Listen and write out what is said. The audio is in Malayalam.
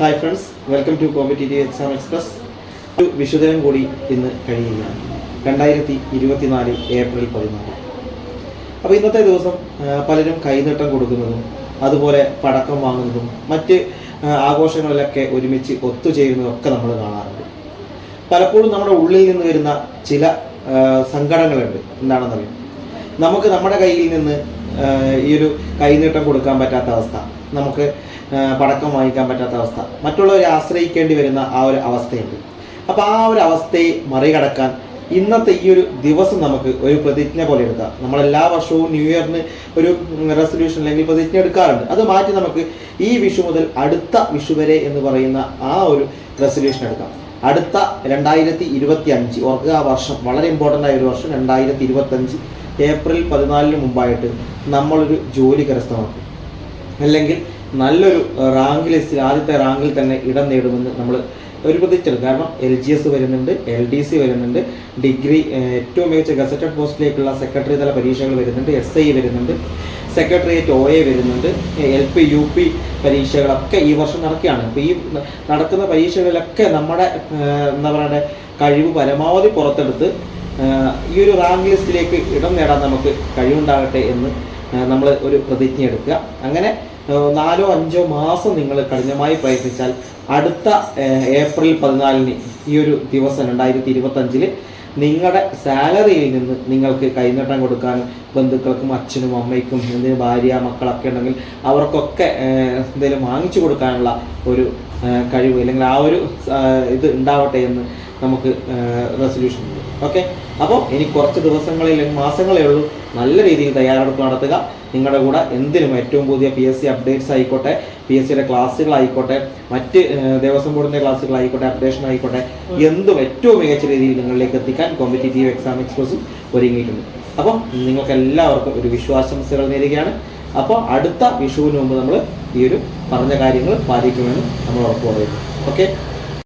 Hi friends welcome to competitive exam express ഒരു വിശുദ്ധനം കൂടി ഇന്ന് കഴിയുകയാണ്. രണ്ടായിരത്തി ഇരുപത്തിനാല് ഏപ്രിൽ പതിനാല്. അപ്പോൾ ഇന്നത്തെ ദിവസം പലരും കൈനീട്ടം കൊടുക്കുന്നതും അതുപോലെ പടക്കം വാങ്ങുന്നതും മറ്റ് ആഘോഷങ്ങളിലൊക്കെ ഒരുമിച്ച് ഒത്തുചേരുന്നതും ഒക്കെ നമ്മൾ കാണാറുണ്ട്. പലപ്പോഴും നമ്മുടെ ഉള്ളിൽ നിന്ന് വരുന്ന ചില സങ്കടങ്ങളുണ്ട്. എന്താണെന്നറിയാം? നമുക്ക് നമ്മുടെ കയ്യിൽ നിന്ന് ഈ ഒരു കൈനീട്ടം കൊടുക്കാൻ പറ്റാത്ത അവസ്ഥ. നമുക്ക് പടക്കം വാങ്ങിക്കാൻ പറ്റാത്ത അവസ്ഥ. മറ്റുള്ളവരെ ആശ്രയിക്കേണ്ടി വരുന്ന ആ ഒരു അവസ്ഥയുണ്ട്. അപ്പോൾ ആ ഒരു അവസ്ഥയെ മറികടക്കാൻ ഇന്നത്തെ ഈ ഒരു ദിവസം നമുക്ക് ഒരു പ്രതിജ്ഞ പോലെ എടുക്കാം. നമ്മൾ എല്ലാ വർഷവും ന്യൂ ഇയറിന് ഒരു റെസൊല്യൂഷൻ അല്ലെങ്കിൽ പ്രതിജ്ഞ എടുക്കാറുണ്ട്. അത് മാറ്റി നമുക്ക് ഈ വിഷു മുതൽ അടുത്ത വിഷു വരെ എന്ന് പറയുന്ന ആ ഒരു റെസൊല്യൂഷൻ എടുക്കാം. അടുത്ത രണ്ടായിരത്തി ഇരുപത്തി അഞ്ച് ഓർക്കുക ആ വർഷം വളരെ ഇമ്പോർട്ടന്റ് ആയ ഒരു വർഷം രണ്ടായിരത്തി ഇരുപത്തി അഞ്ച് ഏപ്രിൽ പതിനാലിന് മുമ്പായിട്ട് നമ്മളൊരു ജോലി കരസ്ഥമാക്കും. അല്ലെങ്കിൽ നല്ലൊരു റാങ്ക് ലിസ്റ്റിൽ ആദ്യത്തെ റാങ്കിൽ തന്നെ ഇടം നേടുമെന്ന് നമ്മൾ ഒരു പ്രതീക്ഷയുണ്ട് കാരണം എൽ ജി എസ് വരുന്നുണ്ട് എൽ ഡി സി വരുന്നുണ്ട് ഡിഗ്രി ഏറ്റവും മികച്ച ഗസറ്റഡ് പോസ്റ്റിലേക്കുള്ള സെക്രട്ടറി തല പരീക്ഷകൾ വരുന്നുണ്ട് എസ് ഐ വരുന്നുണ്ട് സെക്രട്ടേറിയറ്റ് ഒ എ വരുന്നുണ്ട് എൽ പി യു പി പരീക്ഷകളൊക്കെ ഈ വർഷം നടക്കുകയാണ്. അപ്പോൾ ഈ നടക്കുന്ന പരീക്ഷകളിലൊക്കെ നമ്മുടെ എന്താ പറയുക കഴിവ് പരമാവധി പുറത്തെടുത്ത് ഈ ഒരു റാങ്ക് ലിസ്റ്റിലേക്ക് ഇടം നേടാൻ നമുക്ക് കഴിവുണ്ടാകട്ടെ എന്ന് നമ്മൾ ഒരു പ്രതിജ്ഞ എടുക്കുക അങ്ങനെ നാലോ അഞ്ചോ മാസം നിങ്ങൾ കഠിനമായി പ്രയത്നിച്ചാൽ അടുത്ത ഏപ്രിൽ പതിനാലിന് ഈ ഒരു ദിവസം രണ്ടായിരത്തി ഇരുപത്തഞ്ചിൽ നിങ്ങളുടെ സാലറിയിൽ നിന്ന് നിങ്ങൾക്ക് കൈനീട്ടം കൊടുക്കാനും ബന്ധുക്കൾക്കും അച്ഛനും അമ്മയ്ക്കും എന്തിന് ഭാര്യ മക്കളൊക്കെ ഉണ്ടെങ്കിൽ അവർക്കൊക്കെ എന്തെങ്കിലും വാങ്ങിച്ചു കൊടുക്കാനുള്ള ഒരു കഴിവ് അല്ലെങ്കിൽ ആ ഒരു ഇത് ഉണ്ടാവട്ടെ എന്ന് നമുക്ക് റെസൊല്യൂഷൻ ഓക്കെ? അപ്പോൾ ഇനി കുറച്ച് ദിവസങ്ങളിൽ മാസങ്ങളേ ഉള്ളൂ നല്ല രീതിയിൽ തയ്യാറെടുപ്പ് നടത്തുക. നിങ്ങളുടെ കൂടെ എന്തിനും ഏറ്റവും പുതിയ പി എസ് സി അപ്ഡേറ്റ്സ് ആയിക്കോട്ടെ പി എസ് സിയുടെ ക്ലാസ്സുകളായിക്കോട്ടെ മറ്റ് ദേവസ്വം ബോർഡിന്റെ ക്ലാസ്സുകളായിക്കോട്ടെ അപ്ഡേഷൻ ആയിക്കോട്ടെ എന്തും ഏറ്റവും മികച്ച രീതിയിൽ നിങ്ങളിലേക്ക് എത്തിക്കാൻ കോമ്പറ്റേറ്റീവ് എക്സാം എക്സ്പ്രസും ഒരുങ്ങിയിട്ടുണ്ട്. അപ്പോൾ നിങ്ങൾക്ക് എല്ലാവർക്കും ഒരു വിശ്വാസംസകൾ നേരുകയാണ്. അപ്പോൾ അടുത്ത വിഷുവിന് മുമ്പ് നമ്മൾ ഈ ഒരു പറഞ്ഞ കാര്യങ്ങൾ പാലിക്കുമെന്ന് നമ്മൾ ഉറപ്പ് പറയുന്നു. ഓക്കെ?